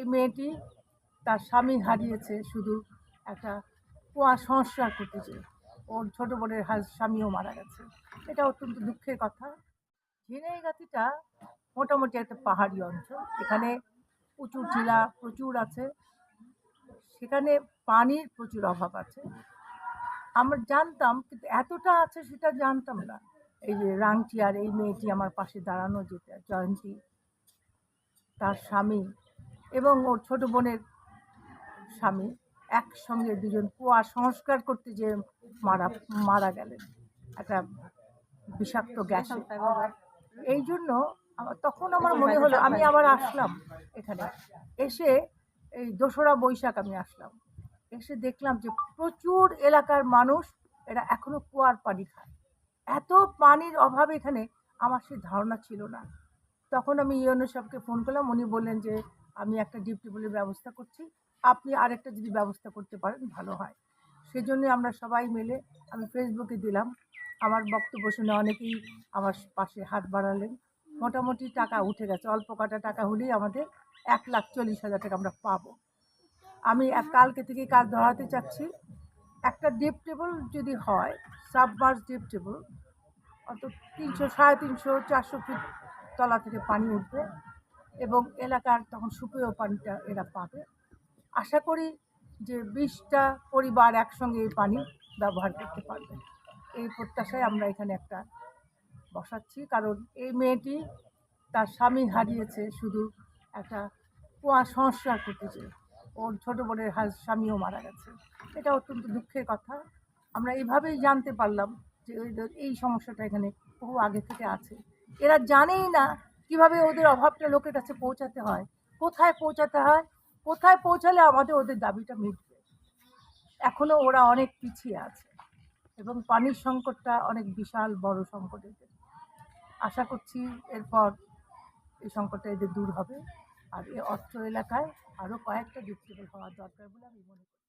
এই মেয়েটি তার স্বামী হারিয়েছে শুধু একটা কুয়া সংস্কার করতে ওর ছোটো বোনের স্বামীও মারা গেছে। এটা অত্যন্ত দুঃখের কথা। ঝিনাইগাতিটা মোটামুটি একটা পাহাড়ি অঞ্চল। এখানে উঁচু টিলা প্রচুর আছে। সেখানে পানির প্রচুর অভাব আছে। আমরা জানতাম, কিন্তু এতটা আছে সেটা জানতাম না। এই যে রাংটি আর এই মেয়েটি আমার পাশে দাঁড়ানো যেটা জয়ন্তী, তার স্বামী এবং ওর ছোট বোনের স্বামী একসঙ্গে দুজন কুয়া সংস্কার করতে যে মারা মারা গেলেন। একটা বিষাক্ত গ্যাস। এই জন্য তখন আমার মনে হলো, আমি আবার আসলাম এখানে। এসে এই দোসরা বৈশাখ আমি আসলাম। এসে দেখলাম যে প্রচুর এলাকার মানুষ এরা এখনও কুয়ার পানি খায়। এত পানির অভাব এখানে, আমার সেই ধারণা ছিল না। তখন আমি ইউএনও সাহেবকে ফোন করলাম, উনি বললেন যে আমি একটা ডিপ টিউবওয়েলের ব্যবস্থা করছি। আপনি আরেকটা যদি ব্যবস্থা করতে পারেন, ভালো হয়। সেজন্য আমরা সবাই মিলে আমি ফেসবুকে দিলাম। আমার বক্তব্য শুনে অনেকেই আমার পাশে হাত বাড়ালেন। মোটামুটি টাকা উঠে গেছে। অল্প কটা টাকা হলেই আমাদের এক লাখ চল্লিশ হাজার টাকা আমরা পাবো। আমি এক কালকে থেকে কাজ ধরাতে চাচ্ছি। একটা ডিপ টেবল যদি হয় সাবমার্স ডিপ টেবল অত তিনশো, সাড়ে তিনশো, চারশো ফিট তলা থেকে পানি উঠবে। এবং এলাকার তখন সুপেয় পানিটা এরা পাবে। আশা করি যে বিশটা পরিবার একসঙ্গে এই পানি ব্যবহার করতে পারবে। এই প্রত্যাশায় আমরা এখানে একটা বসাচ্ছি, কারণ এই মেয়েটি তার স্বামী হারিয়েছে শুধু একটা কুয়া সংস্কার করতে চেয়ে ওর ছোটো বোনের স্বামীও মারা গেছে। এটা অত্যন্ত দুঃখের কথা। আমরা এইভাবেই জানতে পারলাম যে এই সমস্যাটা এখানে বহু আগে থেকে আছে। এরা জানেই না কীভাবে ওদের অভাবটা লোকের কাছে পৌঁছাতে হয়? কোথায় পৌঁছাতে হয়? কোথায় পৌঁছালে আমাদের ওদের দাবিটা মিটবে? এখনও ওরা অনেক পিছিয়ে আছে এবং পানির সংকটটা অনেক বিশাল বড় সংকট এদের। আশা করছি এরপর এই সংকটটা এদের দূর হবে। আর এই অর্থ এলাকায় আরও কয়েকটা ডিস্ট্রিক্ট হওয়ার দরকার বলে আমি মনে করি।